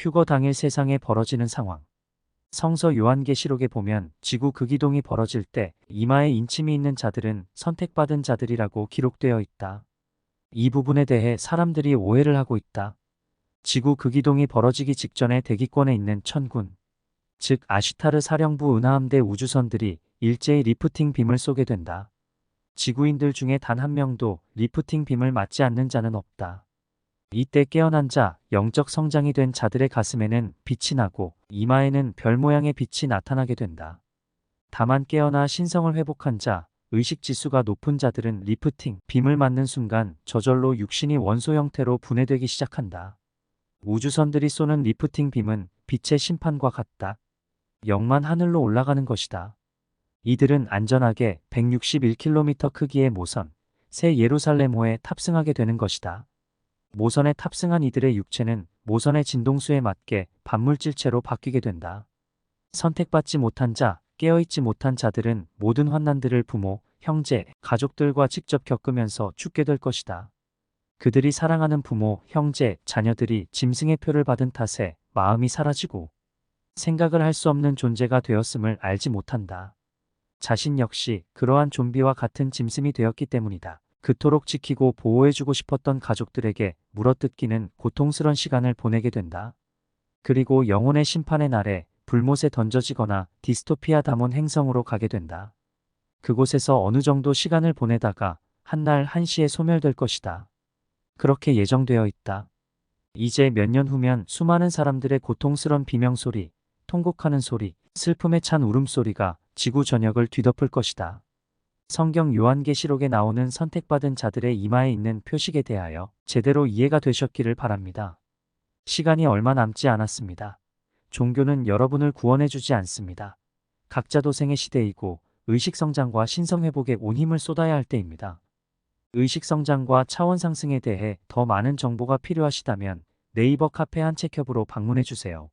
휴거 당일 세상에 벌어지는 상황. 성서 요한계시록에 보면 지구 극이동이 벌어질 때 이마에 인침이 있는 자들은 선택받은 자들이라고 기록되어 있다. 이 부분에 대해 사람들이 오해를 하고 있다. 지구 극이동이 벌어지기 직전에 대기권에 있는 천군, 즉 아시타르 사령부 은하함대 우주선들이 일제히 리프팅 빔을 쏘게 된다. 지구인들 중에 단 한 명도 리프팅 빔을 맞지 않는 자는 없다. 이때 깨어난 자, 영적 성장이 된 자들의 가슴에는 빛이 나고 이마에는 별 모양의 빛이 나타나게 된다. 다만 깨어나 신성을 회복한 자, 의식 지수가 높은 자들은 리프팅, 빔을 맞는 순간 저절로 육신이 원소 형태로 분해되기 시작한다. 우주선들이 쏘는 리프팅 빔은 빛의 심판과 같다. 영만 하늘로 올라가는 것이다. 이들은 안전하게 161km 크기의 모선, 새 예루살렘호에 탑승하게 되는 것이다. 모선에 탑승한 이들의 육체는 모선의 진동수에 맞게 반물질체로 바뀌게 된다. 선택받지 못한 자, 깨어있지 못한 자들은 모든 환난들을 부모, 형제, 가족들과 직접 겪으면서 죽게 될 것이다. 그들이 사랑하는 부모, 형제, 자녀들이 짐승의 표를 받은 탓에 마음이 사라지고 생각을 할 수 없는 존재가 되었음을 알지 못한다. 자신 역시 그러한 좀비와 같은 짐승이 되었기 때문이다. 그토록 지키고 보호해주고 싶었던 가족들에게 물어뜯기는 고통스런 시간을 보내게 된다. 그리고 영혼의 심판의 날에 불못에 던져지거나 디스토피아 담원 행성으로 가게 된다. 그곳에서 어느 정도 시간을 보내다가 한날 한시에 소멸될 것이다. 그렇게 예정되어 있다. 이제 몇 년 후면 수많은 사람들의 고통스런 비명소리, 통곡하는 소리, 슬픔에 찬 울음소리가 지구 전역을 뒤덮을 것이다. 성경 요한계시록에 나오는 선택받은 자들의 이마에 있는 표식에 대하여 제대로 이해가 되셨기를 바랍니다. 시간이 얼마 남지 않았습니다. 종교는 여러분을 구원해주지 않습니다. 각자 도생의 시대이고 의식성장과 신성회복에 온 힘을 쏟아야 할 때입니다. 의식성장과 차원 상승에 대해 더 많은 정보가 필요하시다면 네이버 카페 한책협으로 방문해주세요.